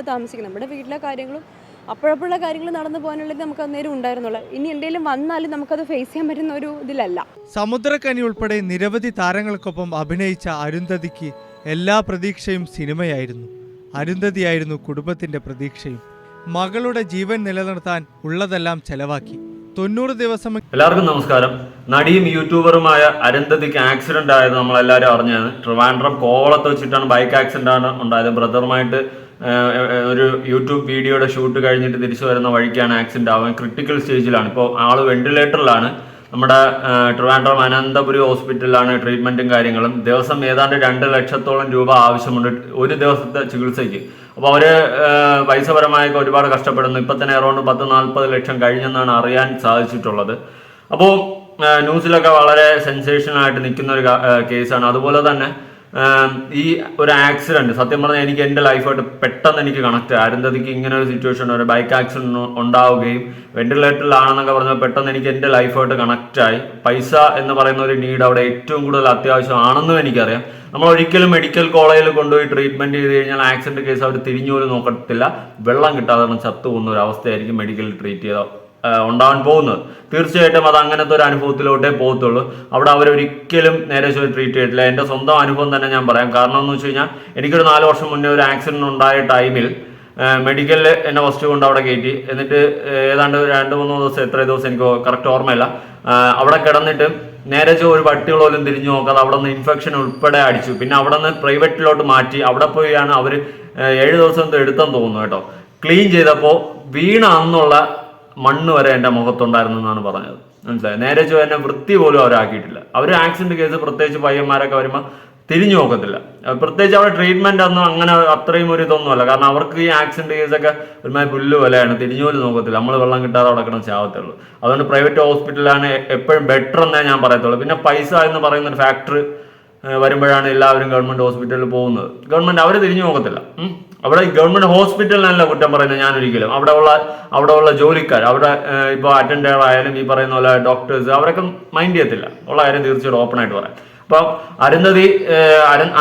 നമ്മൾ താമസിക്കുന്നത്. നമ്മുടെ വീട്ടിലെ കാര്യങ്ങളും അപ്പോഴപ്പോഴുള്ള കാര്യങ്ങൾ നടന്നു പോകാനുള്ളത് നമുക്ക് അന്നേരം ഉണ്ടായിരുന്നുള്ളൂ. ഇനി എന്തെങ്കിലും വന്നാലും നമുക്കത് ഫേസ് ചെയ്യാൻ പറ്റുന്ന ഒരു ഇതിലല്ല. സമുദ്രക്കനി ഉൾപ്പെടെ നിരവധി താരങ്ങൾക്കൊപ്പം അഭിനയിച്ച അരുന്ധതിക്ക് എല്ലാ പ്രതീക്ഷയും സിനിമയായിരുന്നു. അരുന്ധതിയായിരുന്നു കുടുംബത്തിന്റെ പ്രതീക്ഷയും. മകളുടെ ജീവൻ നിലനിർത്താൻ ഉള്ളതെല്ലാം ചെലവാക്കി. തൊണ്ണൂറ് ദിവസം എല്ലാവർക്കും നമസ്കാരം. നടിയും യൂട്യൂബറുമായ അരുന്ധതിക്ക് ആക്സിഡന്റ് ആയത് നമ്മളെല്ലാവരും അറിഞ്ഞാണ് ട്രിവാൻഡ്രം കോവളത്ത് വെച്ചിട്ടാണ് ബൈക്ക് ആക്സിഡന്റ് ആണ് ഉണ്ടായത്. ബ്രദറുമായിട്ട് ഒരു യൂട്യൂബ് വീഡിയോയുടെ ഷൂട്ട് കഴിഞ്ഞിട്ട് തിരിച്ചു വരുന്ന വഴിക്കാണ് ആക്സിഡന്റ് ആവാൻ ക്രിട്ടിക്കൽ സ്റ്റേജിലാണ്. ഇപ്പോൾ ആൾ വെന്റിലേറ്ററിലാണ്. നമ്മുടെ ട്രിവാൻഡ്രം അനന്തപുരി ഹോസ്പിറ്റലിലാണ് ട്രീറ്റ്മെന്റും കാര്യങ്ങളും. ദിവസം ഏതാണ്ട് രണ്ട് ലക്ഷത്തോളം രൂപ ആവശ്യമുണ്ട് ഒരു ദിവസത്തെ ചികിത്സയ്ക്ക്. അപ്പോൾ അവർ ആ, പൈസപരമായൊക്കെ ഒരുപാട് കഷ്ടപ്പെടുന്നു. ഇപ്പം തന്നെ അറൗണ്ട് പത്ത് നാൽപ്പത് ലക്ഷം കഴിഞ്ഞെന്നാണ് അറിയാൻ സാധിച്ചിട്ടുള്ളത്. അപ്പോൾ ന്യൂസിലൊക്കെ വളരെ സെൻസേഷനായിട്ട് നിൽക്കുന്ന ഒരു കേസാണ്. അതുപോലെ തന്നെ ഈ ഒരു ആക്സിഡന്റ് സത്യം പറഞ്ഞാൽ എനിക്ക് എന്റെ ലൈഫായിട്ട് പെട്ടെന്ന് എനിക്ക് കണക്ട് അരുന്ധതിക്ക് ഇങ്ങനെ ഒരു സിറ്റുവേഷൻ ഒരു ബൈക്ക് ആക്സിഡന്റ് ഉണ്ടാവുകയും വെന്റിലേറ്ററിലാണെന്നൊക്കെ പറഞ്ഞാൽ പെട്ടെന്ന് എനിക്ക് എന്റെ ലൈഫായിട്ട് കണക്റ്റ് ആയി. പൈസ എന്ന് പറയുന്ന ഒരു നീഡ് അവിടെ ഏറ്റവും കൂടുതൽ അത്യാവശ്യമാണെന്നും എനിക്കറിയാം. നമ്മൾ ഒരിക്കലും മെഡിക്കൽ കോളേജിൽ കൊണ്ടുപോയി ട്രീറ്റ്മെന്റ് ചെയ്ത് കഴിഞ്ഞാൽ ആക്സിഡന്റ് കേസ് അവർ തിരിഞ്ഞു പോലും നോക്കത്തില്ല. വെള്ളം കിട്ടാതെ ചത്തു പോകുന്ന ഒരു അവസ്ഥയായിരിക്കും മെഡിക്കൽ ട്രീറ്റ് ചെയ്ത ഉണ്ടാവാൻ പോകുന്നത്. തീർച്ചയായിട്ടും അത് അങ്ങനത്തെ ഒരു അനുഭവത്തിലോട്ടേ പോകത്തുള്ളൂ. അവിടെ അവരൊരിക്കലും നേരെ ചോദിച്ച് ട്രീറ്റ് ചെയ്തിട്ടില്ല. എന്റെ സ്വന്തം അനുഭവം തന്നെ ഞാൻ പറയാം. കാരണം എന്ന് വെച്ച് കഴിഞ്ഞാൽ എനിക്കൊരു നാല് വർഷം മുന്നേ ഒരു ആക്സിഡന്റ് ഉണ്ടായ ടൈമിൽ മെഡിക്കലിൽ എന്നെ ഫസ്റ്റ് കൊണ്ട് അവിടെ കയറ്റി. എന്നിട്ട് ഏതാണ്ട് രണ്ട് മൂന്ന് ദിവസം എത്ര ദിവസം എനിക്ക് കറക്റ്റ് ഓർമ്മയില്ല. അവിടെ കിടന്നിട്ട് നേരെ ഒരു പട്ടി പോലും തിരിഞ്ഞു നോക്കാതെ അവിടെ നിന്ന് ഇൻഫെക്ഷൻ ഉൾപ്പെടെ അടിച്ചു. പിന്നെ അവിടെ നിന്ന് പ്രൈവറ്റിലോട്ട് മാറ്റി. അവിടെ പോയാണ് അവർ ഏഴ് ദിവസം എടുത്തെന്ന് തോന്നുന്നു കേട്ടോ. ക്ലീൻ ചെയ്തപ്പോൾ വീണ അന്നുള്ള മണ്ണ് വരെ എന്റെ മുഖത്തുണ്ടായിരുന്നു എന്നാണ് പറഞ്ഞത്. മനസ്സിലായി? നേരെ ചോ എന്നെ വൃത്തി പോലും അവരാക്കിയിട്ടില്ല അവർ ആക്സിഡന്റ് കേസ് പ്രത്യേകിച്ച് പയ്യന്മാരൊക്കെ വരുമ്പോൾ തിരിഞ്ഞു നോക്കത്തില്ല. പ്രത്യേകിച്ച് അവിടെ ട്രീറ്റ്മെന്റ് ഒന്നും അങ്ങനെ അത്രയും ഒരു ഇതൊന്നുമല്ല കാരണം അവർക്ക് ഈ ആക്സിഡന്റ് കേസൊക്കെ ഒരുമാതിരി പുല്ല് പോലെയാണ്. തിരിഞ്ഞു പോലും നോക്കത്തില്ല. നമ്മൾ വെള്ളം കിട്ടാതെ കിടക്കണം ചാവത്തുള്ളൂ. അതുകൊണ്ട് പ്രൈവറ്റ് ഹോസ്പിറ്റലാണ് എപ്പോഴും ബെറ്റർ എന്നേ ഞാൻ പറയത്തുള്ളൂ. പിന്നെ പൈസ എന്ന് പറയുന്ന ഒരു ഫാക്ടർ വരുമ്പോഴാണ് എല്ലാവരും ഗവൺമെന്റ് ഹോസ്പിറ്റലിൽ പോകുന്നത്. ഗവൺമെന്റ് അവരെ തിരിഞ്ഞു നോക്കത്തില്ല. അവിടെ ഗവൺമെന്റ് ഹോസ്പിറ്റലിനല്ല കുറ്റം പറയുന്നത് ഞാൻ ഒരിക്കലും. അവിടെ ഉള്ള അവിടെ ഉള്ള ജോലിക്കാർ അവിടെ ഇപ്പോൾ അറ്റൻഡർ ആയാലും ഈ പറയുന്ന പോലെ ഡോക്ടേഴ്സ് അവരൊക്കെ മൈൻഡ് ചെയ്യത്തില്ല. ഉള്ള കാര്യം തീർച്ചയായിട്ടും ഓപ്പൺ ആയിട്ട് പറയാം. അപ്പം അരുന്ധതി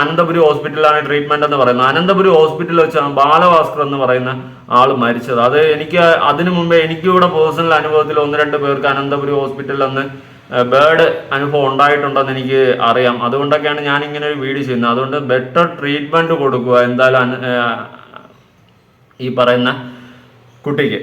അനന്തപുരി ഹോസ്പിറ്റലിലാണ് ട്രീറ്റ്മെന്റ് എന്ന് പറയുന്നത്. അനന്തപുരി ഹോസ്പിറ്റലിൽ വെച്ചാണ് ബാലഭാസ്കർ എന്ന് പറയുന്ന ആൾ മരിച്ചത്. അത് എനിക്ക് അതിനു മുമ്പേ എനിക്കിവിടെ പേഴ്സണൽ അനുഭവത്തിൽ ഒന്ന് രണ്ട് പേർക്ക് അനന്തപുരി ഹോസ്പിറ്റലിൽ അന്ന് ബേർഡ് അനുഭവം ഉണ്ടായിട്ടുണ്ടെന്ന് എനിക്ക് അറിയാം. അതുകൊണ്ടൊക്കെയാണ് ഞാൻ ഇങ്ങനെ ഒരു വീഡിയോ ചെയ്യുന്നത്. അതുകൊണ്ട് ബെറ്റർ ട്രീറ്റ്മെന്റ് കൊടുക്കുക എന്തായാലും ഈ പറയുന്ന കുട്ടിക്ക്.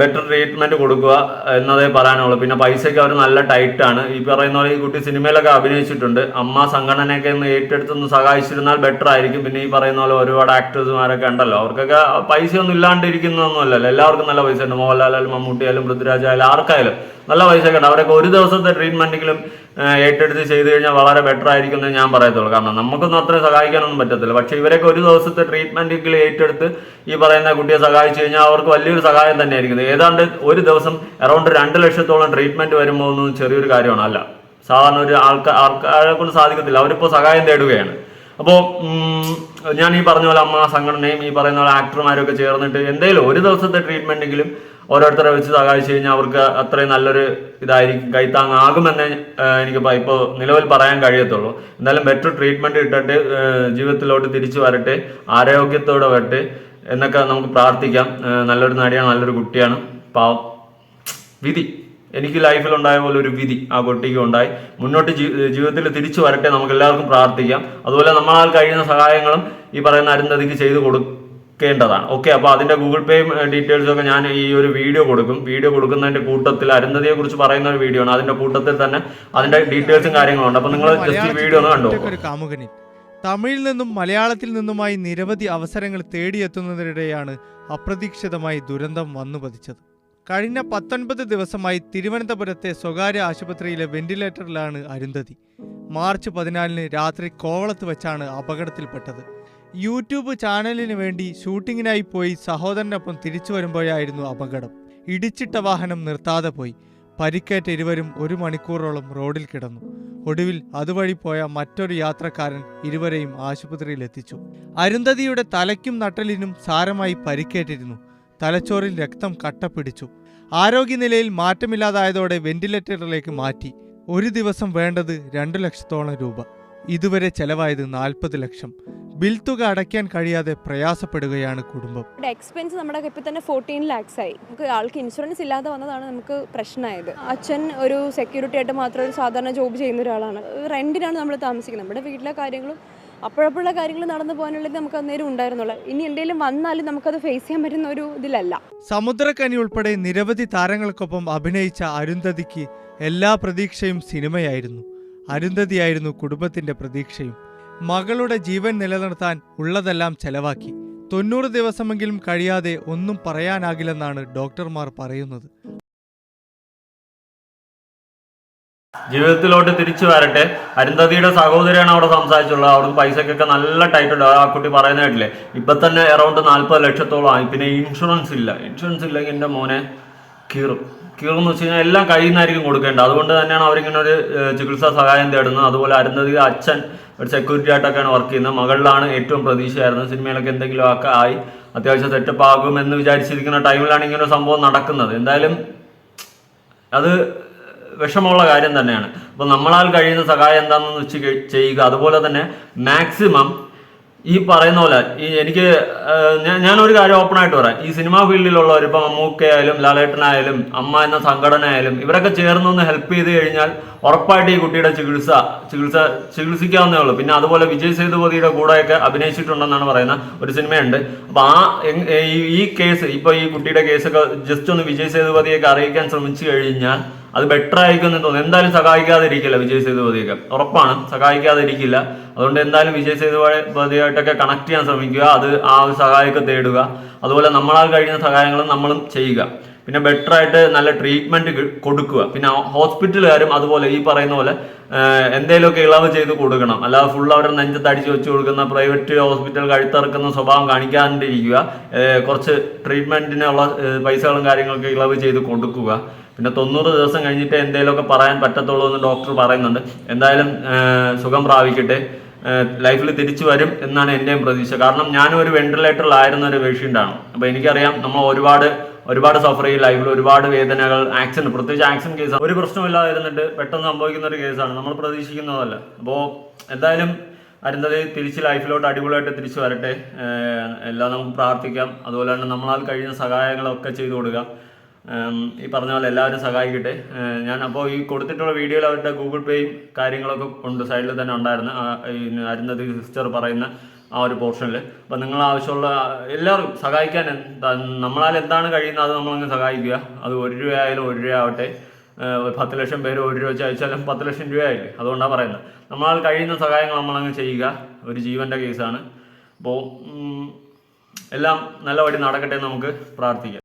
ബെറ്റർ ട്രീറ്റ്മെന്റ് കൊടുക്കുക എന്നതേ പറയാനുള്ളൂ. പിന്നെ പൈസയ്ക്ക് അവർ നല്ല ടൈറ്റാണ് ഈ പറയുന്ന പോലെ ഈ കുട്ടി സിനിമയിലൊക്കെ അഭിനയിച്ചിട്ടുണ്ട്. അമ്മ സംഘടനയൊക്കെ ഒന്ന് ഏറ്റെടുത്തൊന്ന് സഹായിച്ചിരുന്നാൽ ബെറ്റർ ആയിരിക്കും. പിന്നെ ഈ പറയുന്ന പോലെ ഒരുപാട് ആക്ടേഴ്സുമാരൊക്കെ ഉണ്ടല്ലോ. അവർക്കൊക്കെ പൈസയൊന്നും ഇല്ലാണ്ടിരിക്കുന്നൊന്നുമല്ലല്ലോ എല്ലാവർക്കും നല്ല പൈസ ഉണ്ട്. മോഹൻലാലും മമ്മൂട്ടിയായാലും പൃഥ്വിരാജായാലും ആർക്കായാലും നല്ല പൈസയൊക്കെ ഉണ്ട്. അവരൊക്കെ ഒരു ദിവസത്തെ ട്രീറ്റ്മെന്റെങ്കിലും ഏറ്റെടുത്ത് ചെയ്തു കഴിഞ്ഞാൽ വളരെ ബെറ്റർ ആയിരിക്കും എന്ന് ഞാൻ പറയത്തുള്ളൂ. കാരണം നമുക്കൊന്നും അത്രയും സഹായിക്കാനൊന്നും പറ്റത്തില്ല. പക്ഷേ ഇവരൊക്കെ ഒരു ദിവസത്തെ ട്രീറ്റ്മെന്റെങ്കിലും ഏറ്റെടുത്ത് ഈ പറയുന്ന കുട്ടിയെ സഹായിച്ചു കഴിഞ്ഞാൽ അവർക്ക് വലിയൊരു സഹായം തന്നെയായിരിക്കും. ഏതാണ്ട് ഒരു ദിവസം അറൗണ്ട് രണ്ട് ലക്ഷത്തോളം ട്രീറ്റ്മെന്റ് വരുമ്പോൾ ഒന്നും ചെറിയൊരു കാര്യമാണ്. അല്ല സാധാരണ ഒരു ആൾക്കാർ ആൾക്കാരെ കൊണ്ട് സാധിക്കത്തില്ല. അവരിപ്പോൾ സഹായം തേടുകയാണ്. അപ്പോൾ ഞാൻ ഈ പറഞ്ഞ പോലെ അമ്മ സംഘടനയും ഈ പറയുന്ന പോലെ ആക്ടർമാരും ഒക്കെ ചേർന്നിട്ട് എന്തെങ്കിലും ഒരു ദിവസത്തെ ട്രീറ്റ്മെന്റെങ്കിലും ഓരോരുത്തരെ വെച്ച് സഹായിച്ചു കഴിഞ്ഞാൽ അവർക്ക് അത്രയും നല്ലൊരു ഇതായിരിക്കും കൈത്താങ്ങാകുമെന്ന് എനിക്ക് ഇപ്പോൾ നിലവിൽ പറയാൻ കഴിയത്തുള്ളൂ. എന്തായാലും ബെറ്റർ ട്രീറ്റ്മെന്റ് കിട്ടട്ടെ ജീവിതത്തിലോട്ട് തിരിച്ചു വരട്ടെ ആരോഗ്യത്തോടെ വരട്ടെ എന്നൊക്കെ നമുക്ക് പ്രാർത്ഥിക്കാം. നല്ലൊരു നടിയാണ് നല്ലൊരു കുട്ടിയാണ്. പാവം. വിധി. എനിക്ക് ലൈഫിൽ ഉണ്ടായ പോലെ ഒരു വിധി ആ കുട്ടിക്ക് ഉണ്ടായി. മുന്നോട്ട് ജീവിതത്തിൽ തിരിച്ചു വരട്ടെ നമുക്ക് എല്ലാവർക്കും പ്രാർത്ഥിക്കാം. അതുപോലെ നമ്മളാൽ കഴിയുന്ന സഹായങ്ങളും ഈ പറയുന്ന അരുന്ധതിക്ക് ചെയ്തു കൊടുക്കേണ്ടതാണ്. ഓക്കെ അപ്പോൾ അതിന്റെ ഗൂഗിൾ പേ ഡീറ്റെയിൽസ് ഒക്കെ ഞാൻ ഈ ഒരു വീഡിയോ കൊടുക്കും. വീഡിയോ കൊടുക്കുന്നതിന്റെ കൂട്ടത്തിൽ അരുന്ധതിയെ കുറിച്ച് പറയുന്ന ഒരു വീഡിയോ ആണ്. അതിന്റെ കൂട്ടത്തിൽ തന്നെ അതിന്റെ ഡീറ്റെയിൽസും കാര്യങ്ങളും ഉണ്ട് അപ്പോൾ നിങ്ങൾ ജസ്റ്റ് വീഡിയോ ഒന്ന് കണ്ടു തമിഴിൽ നിന്നും മലയാളത്തിൽ നിന്നുമായി നിരവധി അവസരങ്ങൾ തേടിയെത്തുന്നതിനിടെയാണ് അപ്രതീക്ഷിതമായി ദുരന്തം വന്നു പതിച്ചത് കഴിഞ്ഞ പത്തൊൻപത് ദിവസമായി തിരുവനന്തപുരത്തെ സ്വകാര്യ ആശുപത്രിയിലെ വെന്റിലേറ്ററിലാണ് അരുന്ധതി. മാർച്ച് പതിനാലിന് രാത്രി കോവളത്ത് വെച്ചാണ് അപകടത്തിൽപ്പെട്ടത്. യൂട്യൂബ് ചാനലിന് വേണ്ടി ഷൂട്ടിങ്ങിനായി പോയി സഹോദരനൊപ്പം തിരിച്ചു വരുമ്പോഴായിരുന്നു അപകടം. ഇടിച്ചിട്ട വാഹനം നിർത്താതെ പോയി. പരിക്കേറ്റ ഇരുവരും ഒരു മണിക്കൂറോളം റോഡിൽ കിടന്നു. ഒടുവിൽ അതുവഴി പോയ മറ്റൊരു യാത്രക്കാരൻ ഇരുവരെയും ആശുപത്രിയിൽ എത്തിച്ചു അരുന്ധതിയുടെ തലയ്ക്കും നട്ടലിനും സാരമായി പരിക്കേറ്റിരുന്നു. തലച്ചോറിൽ രക്തം കട്ട പിടിച്ചു ആരോഗ്യനിലയിൽ മാറ്റമില്ലാതായതോടെ വെന്റിലേറ്ററിലേക്ക് മാറ്റി. ഒരു ദിവസം വേണ്ടത് രണ്ടു ലക്ഷത്തോളം രൂപ. ഇതുവരെ ചെലവായത് നാൽപ്പത് ലക്ഷം. ബിൽ തുക അടയ്ക്കാൻ കഴിയാതെ പ്രയാസപ്പെടുകയാണ് കുടുംബം. എക്സ്പെൻസ് നമ്മുടെ ഇപ്പൊ തന്നെ ഫോർട്ടീൻ ലാക്സ് ആയി. നമുക്ക് ആൾക്ക് ഇൻഷുറൻസ് ഇല്ലാതെ വന്നതാണ് നമുക്ക് പ്രശ്നമായത്. അച്ഛൻ ഒരു സെക്യൂരിറ്റി ആയിട്ട് മാത്രം ഒരു സാധാരണ ജോബ് ചെയ്യുന്ന ഒരാളാണ്. റെന്റിനാണ് നമ്മൾ താമസിക്കുന്നത്. നമ്മുടെ വീട്ടിലെ കാര്യങ്ങളും അപ്പോഴപ്പോഴുള്ള കാര്യങ്ങൾ നടന്നു പോകാനുള്ളത് നമുക്ക് അന്നേരം ഉണ്ടായിരുന്നുള്ളൂ. ഇനി എന്തെങ്കിലും വന്നാലും നമുക്കത് ഫേസ് ചെയ്യാൻ പറ്റുന്ന ഒരു ഇതിലല്ല. സമുദ്രക്കനി ഉൾപ്പെടെ നിരവധി താരങ്ങൾക്കൊപ്പം അഭിനയിച്ച അരുന്ധതിക്ക് എല്ലാ പ്രതീക്ഷയും സിനിമയായിരുന്നു. അരുന്ധതിയായിരുന്നു കുടുംബത്തിന്റെ പ്രതീക്ഷയും. മകളുടെ ജീവൻ നിലനിർത്താൻ ഉള്ളതെല്ലാം ചെലവാക്കി. തൊണ്ണൂറ് ദിവസമെങ്കിലും കഴിയാതെ ഒന്നും പറയാനാകില്ലെന്നാണ് ഡോക്ടർമാർ പറയുന്നത്. ജീവിതത്തിലോട്ട് തിരിച്ചു വരട്ടെ. അരുന്ധതിയുടെ സഹോദരിയാണ് അവിടെ സംസാരിച്ചുള്ളത്. അവിടുത്തെ പൈസക്കൊക്കെ നല്ല ടൈറ്റ് ഉണ്ട്. ആ കുട്ടി പറയുന്ന കേട്ടില്ലേ? ഇപ്പൊ തന്നെ അറൗണ്ട് നാല്പത് ലക്ഷത്തോളം ആയി. പിന്നെ ഇൻഷുറൻസ് ഇല്ല. ഇൻഷുറൻസ് ഇല്ലെങ്കിൽ എന്റെ മോനെ കീറും. കീറും എന്ന് വെച്ച് കഴിഞ്ഞാൽ എല്ലാം കഴിയുന്നതായിരിക്കും കൊടുക്കേണ്ടത്. അതുകൊണ്ട് തന്നെയാണ് അവരിങ്ങനെ ഒരു ചികിത്സാ സഹായം തേടുന്നത്. അതുപോലെ അരുന്ധതി അച്ഛൻ ഒരു സെക്യൂരിറ്റി ആയിട്ടൊക്കെയാണ് വർക്ക് ചെയ്യുന്നത്. മകളിലാണ് ഏറ്റവും പ്രതീക്ഷയായിരുന്നത്. സിനിമയിലൊക്കെ എന്തെങ്കിലും ഒക്കെ ആയി അത്യാവശ്യം സെറ്റപ്പ് ആകും എന്ന് വിചാരിച്ചിരിക്കുന്ന ടൈമിലാണ് ഇങ്ങനെ സംഭവം നടക്കുന്നത്. എന്തായാലും അത് വിഷമമുള്ള കാര്യം തന്നെയാണ്. അപ്പോൾ നമ്മളാൽ കഴിയുന്ന സഹായം എന്താണെന്ന് വെച്ച് ചെയ്യുക. അതുപോലെ തന്നെ മാക്സിമം ഈ പറയുന്ന പോലെ ഈ എനിക്ക് ഞാനൊരു കാര്യം ഓപ്പൺ ആയിട്ട് പറയാം. ഈ സിനിമാ ഫീൽഡിലുള്ളവർ ഇപ്പം മമ്മൂക്കയായാലും ലാലേട്ടനായാലും അമ്മ എന്ന സംഘടന ആയാലും ഇവരൊക്കെ ചേർന്നൊന്ന് ഹെൽപ്പ് ചെയ്ത് കഴിഞ്ഞാൽ ഉറപ്പായിട്ട് ഈ കുട്ടിയുടെ ചികിത്സ ചികിത്സ ചികിത്സിക്കാവുന്നേ ഉള്ളൂ. പിന്നെ അതുപോലെ വിജയ് സേതുപതിയുടെ കൂടെയൊക്കെ അഭിനയിച്ചിട്ടുണ്ടെന്നാണ് പറയുന്ന ഒരു സിനിമയുണ്ട്. അപ്പോൾ ആ ഈ- കേസ് ഇപ്പൊ ഈ കുട്ടിയുടെ കേസൊക്കെ ജസ്റ്റ് ഒന്ന് വിജയ് സേതുപതിയൊക്കെ അറിയിക്കാൻ ശ്രമിച്ചു കഴിഞ്ഞാൽ അത് ബെറ്റർ ആയിരിക്കും എന്ന് തോന്നുന്നു. എന്തായാലും സഹായിക്കാതിരിക്കില്ല വിജയ് സേതുപതിയൊക്കെ. ഉറപ്പാണ് സഹായിക്കാതിരിക്കില്ല. അതുകൊണ്ട് എന്തായാലും വിജയ് സേതുപതിയായിട്ടൊക്കെ കണക്ട് ചെയ്യാൻ ശ്രമിക്കുക. അത് ആ ഒരു സഹായമൊക്കെ തേടുക. അതുപോലെ നമ്മളാൽ കഴിയുന്ന സഹായങ്ങളും നമ്മളും ചെയ്യുക. പിന്നെ ബെറ്റർ ആയിട്ട് നല്ല ട്രീറ്റ്മെന്റ് കൊടുക്കുക. പിന്നെ ഹോസ്പിറ്റലുകാരും അതുപോലെ ഈ പറയുന്ന പോലെ എന്തെങ്കിലുമൊക്കെ ഇളവ് ചെയ്ത് കൊടുക്കണം. അല്ലാതെ ഫുൾ അവരുടെ നെഞ്ചത്ത് അടിച്ചു വെച്ച് കൊടുക്കുന്ന പ്രൈവറ്റ് ഹോസ്പിറ്റൽ കഴുത്തിറക്കുന്ന സ്വഭാവം കാണിക്കാണ്ടിരിക്കുക. കുറച്ച് ട്രീറ്റ്മെന്റിനുള്ള പൈസകളും കാര്യങ്ങളൊക്കെ ഇളവ് ചെയ്ത് കൊടുക്കുക. പിന്നെ തൊണ്ണൂറ് ദിവസം കഴിഞ്ഞിട്ട് എന്തെങ്കിലുമൊക്കെ പറയാൻ പറ്റത്തുള്ളൂ എന്ന് ഡോക്ടർ പറയുന്നുണ്ട്. എന്തായാലും സുഖം പ്രാപിക്കട്ടെ. ലൈഫിൽ തിരിച്ചു വരും എന്നാണ് എന്റെയും പ്രതീക്ഷ. കാരണം ഞാനും ഒരു വെന്റിലേറ്ററിലായിരുന്ന ഒരു പേഷ്യന്റാണ് അപ്പോൾ എനിക്കറിയാം നമ്മൾ ഒരുപാട് ഒരുപാട് സഫർ ചെയ്യും ലൈഫിൽ ഒരുപാട് വേദനകൾ ആക്സിഡന്റ് പ്രത്യേകിച്ച് ആക്സിഡന്റ് കേസ് ഒരു പ്രശ്നമില്ലാതിരുന്നിട്ട് പെട്ടെന്ന് സംഭവിക്കുന്ന ഒരു കേസാണ് നമ്മൾ പ്രതീക്ഷിക്കുന്നതല്ല. അപ്പോൾ എന്തായാലും അരുന്നത് തിരിച്ച് ലൈഫിലോട്ട് അടിപൊളിയായിട്ട് തിരിച്ചു വരട്ടെ. എല്ലാം നമുക്ക് പ്രാർത്ഥിക്കാം. അതുപോലെ തന്നെ നമ്മളാൽ കഴിയുന്ന സഹായങ്ങളൊക്കെ ചെയ്തു കൊടുക്കാം. ഈ പറഞ്ഞ പോലെ എല്ലാവരും സഹായിക്കട്ടെ. ഞാൻ അപ്പോൾ ഈ കൊടുത്തിട്ടുള്ള വീഡിയോയിൽ അവരുടെ ഗൂഗിൾ പേയും കാര്യങ്ങളൊക്കെ ഉണ്ട് സൈഡിൽ തന്നെ ഉണ്ടായിരുന്നു അരുന്നതി സിസ്റ്റർ പറയുന്ന ആ ഒരു പോർഷനിൽ അപ്പോൾ നിങ്ങൾ ആവശ്യമുള്ള എല്ലാവരും സഹായിക്കാൻ നമ്മളാൽ എന്താണ് കഴിയുന്നത് അത് നമ്മളങ്ങ് സഹായിക്കുക. അത് ഒരു രൂപ ആയാലും ഒരു രൂപ ആവട്ടെ പത്ത് ലക്ഷം പേര് ഒരു രൂപ വെച്ച് അയച്ചാലും പത്ത് ലക്ഷം രൂപയായില്ലേ? അതുകൊണ്ടാണ് പറയുന്നത്. നമ്മളാൽ കഴിയുന്ന സഹായങ്ങൾ നമ്മളങ്ങ് ചെയ്യുക. ഒരു ജീവന്റെ കേസാണ്. അപ്പോൾ എല്ലാം നല്ലപടി നടക്കട്ടെ എന്ന് നമുക്ക് പ്രാർത്ഥിക്കാം.